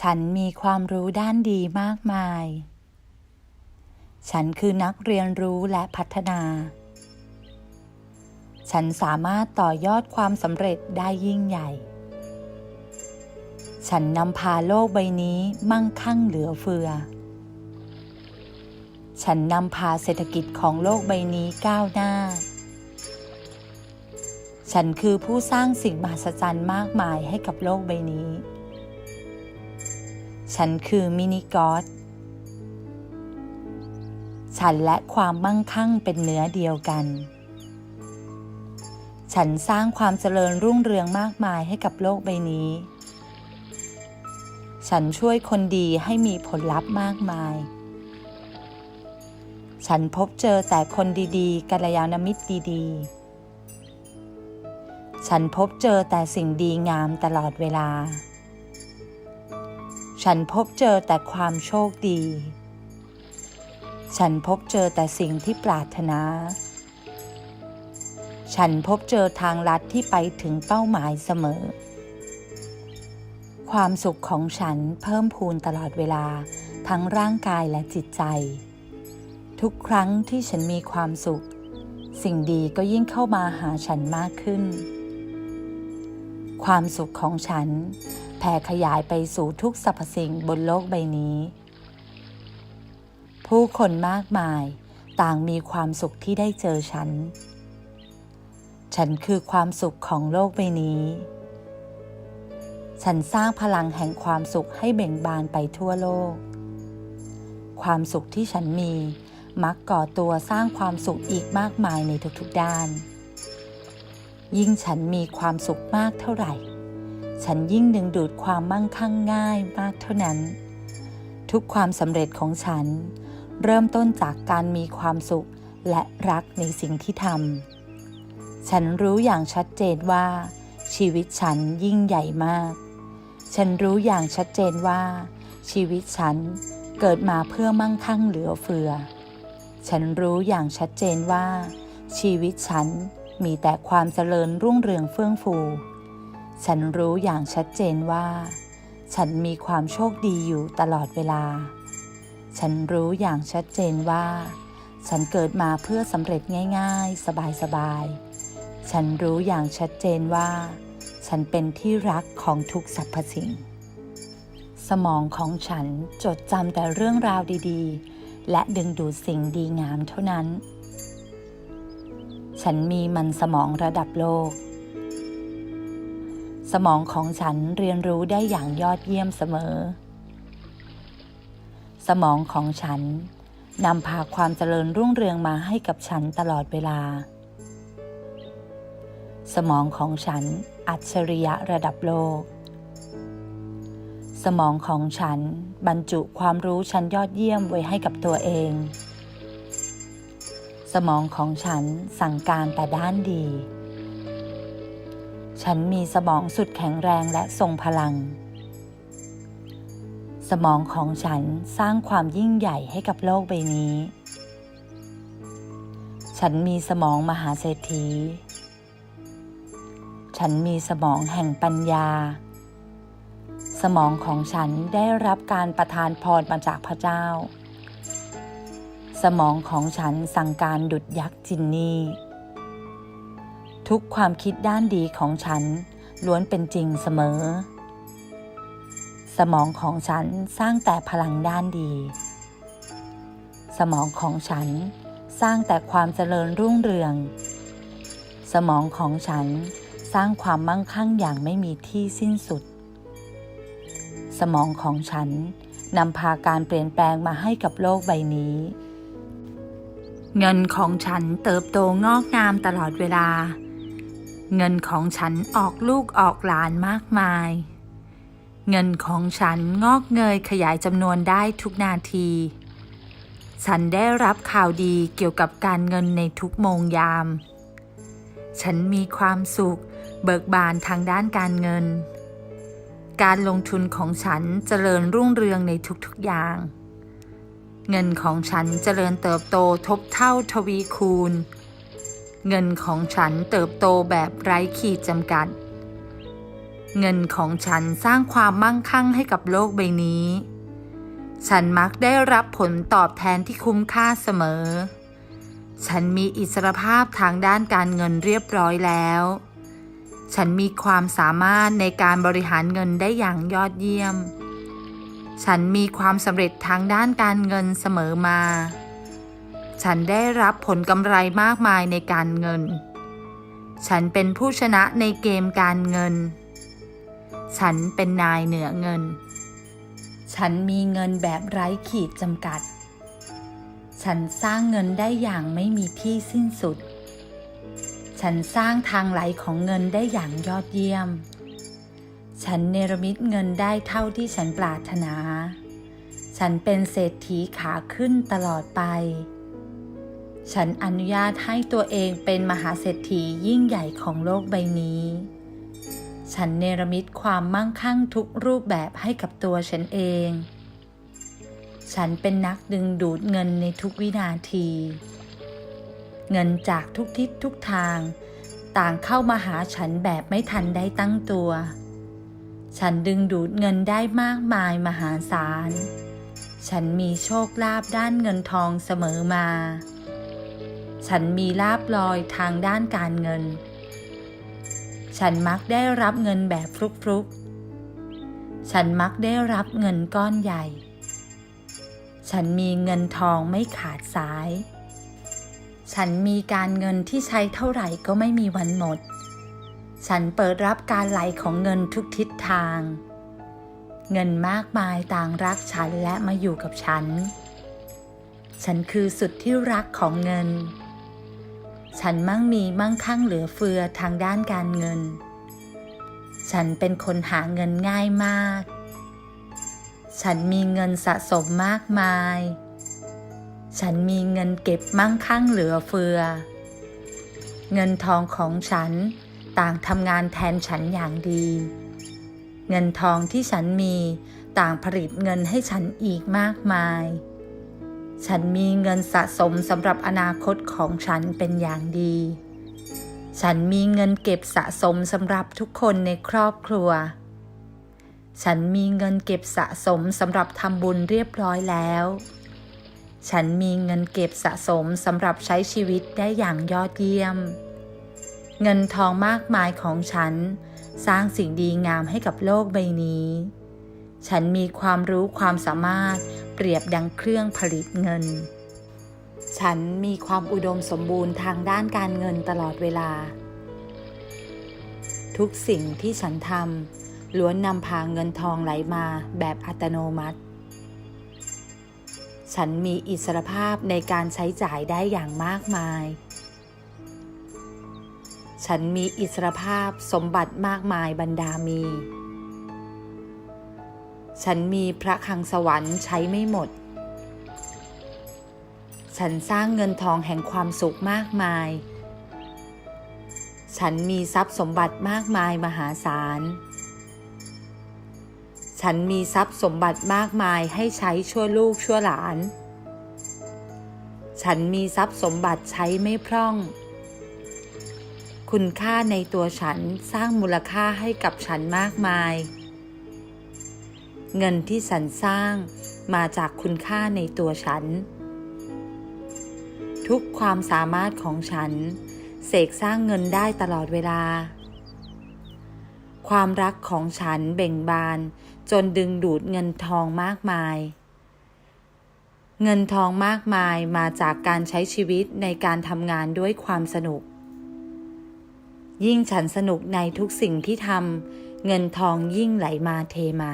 ฉันมีความรู้ด้านดีมากมาย ฉันคือนักเรียนรู้และพัฒนา ฉันสามารถต่อยอดความสำเร็จได้ยิ่งใหญ่ ฉันนำพาโลกใบนี้มั่งคั่งเหลือเฟือ ฉันนำพาเศรษฐกิจของโลกใบนี้ก้าวหน้า ฉันคือผู้สร้างสิ่งมหัศจรรย์มากมายให้กับโลกใบนี้ ฉันคือมินิกอดฉันและความมั่งคั่งเป็นเนื้อเดียวกัน ฉันสร้างความเจริญรุ่งเรืองมากมายให้กับโลกใบนี้ ฉันช่วยคนดีให้มีผลลัพธ์มากมาย ฉันพบเจอแต่คนดีๆกัลยาณมิตรดีๆ ฉันพบเจอแต่สิ่งดีงามตลอดเวลา ฉันพบเจอแต่ความโชคดี ฉันพบเจอแต่สิ่งที่ปรารถนา ฉันพบเจอทางลัดที่ไปถึงเป้าหมายเสมอ ความสุขของฉันเพิ่มพูนตลอดเวลาทั้งร่างกายและจิตใจ ทุกครั้งที่ฉันมีความสุข สิ่งดีก็ยิ่งเข้ามาหาฉันมากขึ้น ความสุขของฉัน แผ่ขยายไปสู่ทุกสรรพสิ่งบนโลกใบนี้ ผู้คนมากมายต่างมีความสุขที่ได้เจอฉัน ฉันคือความสุขของโลกใบนี้ ฉันสร้างพลังแห่งความสุขให้เบ่งบานไปทั่วโลก ความสุขที่ฉันมีมักก่อตัวสร้างความสุขอีกมากมายในทุกๆด้าน ยิ่งฉันมีความสุขมากเท่าไหร่ ฉันยิ่งดึงดูดความมั่งคั่งง่ายมากเท่านั้น ทุกความสำเร็จของฉัน เริ่มต้นจากการมีความสุขและรักในสิ่งที่ทำ ฉันรู้อย่างชัดเจนว่า ชีวิตฉันยิ่งใหญ่มาก ฉันรู้อย่างชัดเจนว่า ชีวิตฉันเกิดมาเพื่อมั่งคั่งเหลือเฟือ ฉันรู้อย่างชัดเจนว่า ชีวิตฉันมีแต่ความเจริญรุ่งเรืองเฟื่องฟู ฉันรู้อย่างชัดเจนว่า ฉันมีความโชคดีอยู่ตลอดเวลา ฉันรู้อย่างชัดเจนว่า ฉันเกิดมาเพื่อสำเร็จง่าย ๆ สบายๆ ฉันรู้อย่างชัดเจนว่า ฉันเป็นที่รักของทุกสรรพสิ่ง สมองของฉันจดจำแต่เรื่องราวดีๆ และดึงดูดสิ่งดีงามเท่านั้น ฉันมีมันสมองระดับโลก สมองของฉันเรียนรู้ได้อย่างยอดเยี่ยมเสมอ สมองของฉันนำพาความเจริญรุ่งเรืองมาให้กับฉันตลอดเวลา สมองของฉันอัจฉริยะระดับโลก สมองของฉันบรรจุความรู้ชั้นยอดเยี่ยมไว้ให้กับตัวเอง สมองของฉันสั่งการแต่ด้านดี ฉันมีสมองสุดแข็งแรงและทรงพลัง สมองของฉันสร้างความยิ่งใหญ่ให้กับโลกใบนี้ ฉันมีสมองมหาเศรษฐี ฉันมีสมองแห่งปัญญา สมองของฉันได้รับการประทานพรมาจากพระเจ้า สมองของฉันสั่งการดุดยักษ์จินนี่ ทุกความคิดด้านดีของฉัน ล้วนเป็นจริงเสมอ สมองของฉันสร้างแต่พลังด้านดี สมองของฉันสร้างแต่ความเจริญรุ่งเรือง สมองของฉันสร้างความมั่งคั่งอย่างไม่มีที่สิ้นสุด สมองของฉันนำพาการเปลี่ยนแปลงมาให้กับโลกใบนี้ เงินของฉันเติบโตงอกงามตลอดเวลา เงินของฉันออกลูกออกหลานมากมาย เงินของฉันงอกเงยขยายจำนวนได้ทุกนาที ฉันได้รับข่าวดีเกี่ยวกับการเงินในทุกโมงยาม ฉันมีความสุขเบิกบานทางด้านการเงิน การลงทุนของฉันเจริญรุ่งเรืองในทุกๆอย่าง เงินของฉันเจริญเติบโตทบเท่าทวีคูณ เงินของฉันเติบโตแบบไร้ขีดจำกัด เงินของฉันสร้างความมั่งคั่งให้กับโลกใบนี้ ฉันมักได้รับผลตอบแทนที่คุ้มค่าเสมอ ฉันมีอิสรภาพทางด้านการเงินเรียบร้อยแล้ว ฉันมีความสามารถในการบริหารเงินได้อย่างยอดเยี่ยม ฉันมีความสำเร็จทางด้านการเงินเสมอมา ฉันได้รับผลกำไรมากมายในการเงิน ฉันเป็นผู้ชนะในเกมการเงิน ฉันเป็นนายเหนือเงิน ฉันมีเงินแบบไร้ขีดจำกัด ฉันสร้างเงินได้อย่างไม่มีที่สิ้นสุด ฉันสร้างทางไหลของเงินได้อย่างยอดเยี่ยม ฉันเนรมิตเงินได้เท่าที่ฉันปรารถนา ฉันเป็นเศรษฐีขาขึ้นตลอดไป ฉันอนุญาตให้ตัวเองเป็นมหาเศรษฐียิ่งใหญ่ของโลกใบนี้ ฉันเนรมิตความมั่งคั่งทุกรูปแบบให้กับตัวฉันเอง ฉันเป็นนักดึงดูดเงินในทุกวินาที เงินจากทุกทิศทุกทาง ต่างเข้ามาหาฉันแบบไม่ทันได้ตั้งตัว ฉันดึงดูดเงินได้มากมายมหาศาล ฉันมีโชคลาภด้านเงินทองเสมอมา ฉันมีลาบลอยทางด้านการเงิน ฉันมักได้รับเงินแบบฟลุกๆ ฉันมักได้รับเงินก้อนใหญ่ ฉันมีเงินทองไม่ขาดสาย ฉันมีการเงินที่ใช้เท่าไหร่ก็ไม่มีวันหมด ฉันเปิดรับการไหลของเงินทุกทิศทาง เงินมากมายต่างรักฉันและมาอยู่กับฉันฉันคือสุดที่รักของเงิน ฉันมั่งมีมั่งคั่งเหลือเฟือทางด้านการเงิน ฉันเป็นคนหาเงินง่ายมาก ฉันมีเงินสะสมมากมาย ฉันมีเงินเก็บมั่งคั่งเหลือเฟือ เงินทองของฉันต่างทำงานแทนฉันอย่างดี เงินทองที่ฉันมีต่างผลิตเงินให้ฉันอีกมากมาย ฉันมีเงินสะสมสำหรับอนาคตของฉันเป็นอย่างดี ฉันมีเงินเก็บสะสมสำหรับทุกคนในครอบครัว ฉันมีเงินเก็บสะสมสำหรับทำบุญเรียบร้อยแล้ว ฉันมีเงินเก็บสะสมสำหรับใช้ชีวิตได้อย่างยอดเยี่ยม เงินทองมากมายของฉัน สร้างสิ่งดีงามให้กับโลกใบนี้ ฉันมีความรู้ความสามารถ รียบดังเครื่องผลิตเงิน ฉันมีความอุดมสมบูรณ์ทางด้านการเงินตลอดเวลา ทุกสิ่งที่ฉันทำล้วนนำพาเงินทองไหลมาแบบอัตโนมัติ ฉันมีอิสรภาพในการใช้จ่ายได้อย่างมากมาย ฉันมีอิสรภาพสมบัติมากมายบรรดามี ฉันมีพระคลังสวรรค์ใช้ไม่หมด ฉันสร้างเงินทองแห่งความสุขมากมาย ฉันมีทรัพย์สมบัติมากมายมหาศาล ฉันมีทรัพย์สมบัติมากมายให้ใช้ชั่วลูกชั่วหลาน ฉันมีทรัพย์สมบัติใช้ไม่พร่อง คุณค่าในตัวฉันสร้างมูลค่าให้กับฉันมากมาย เงินที่ฉันสร้างมาจากคุณค่าในตัวฉัน ทุกความสามารถของฉัน เสกสร้างเงินได้ตลอดเวลา ความรักของฉันเบ่งบาน จนดึงดูดเงินทองมากมาย เงินทองมากมายมาจากการใช้ชีวิตในการทำงานด้วยความสนุก ยิ่งฉันสนุกในทุกสิ่งที่ทำเงินทองยิ่งไหลมาเทมา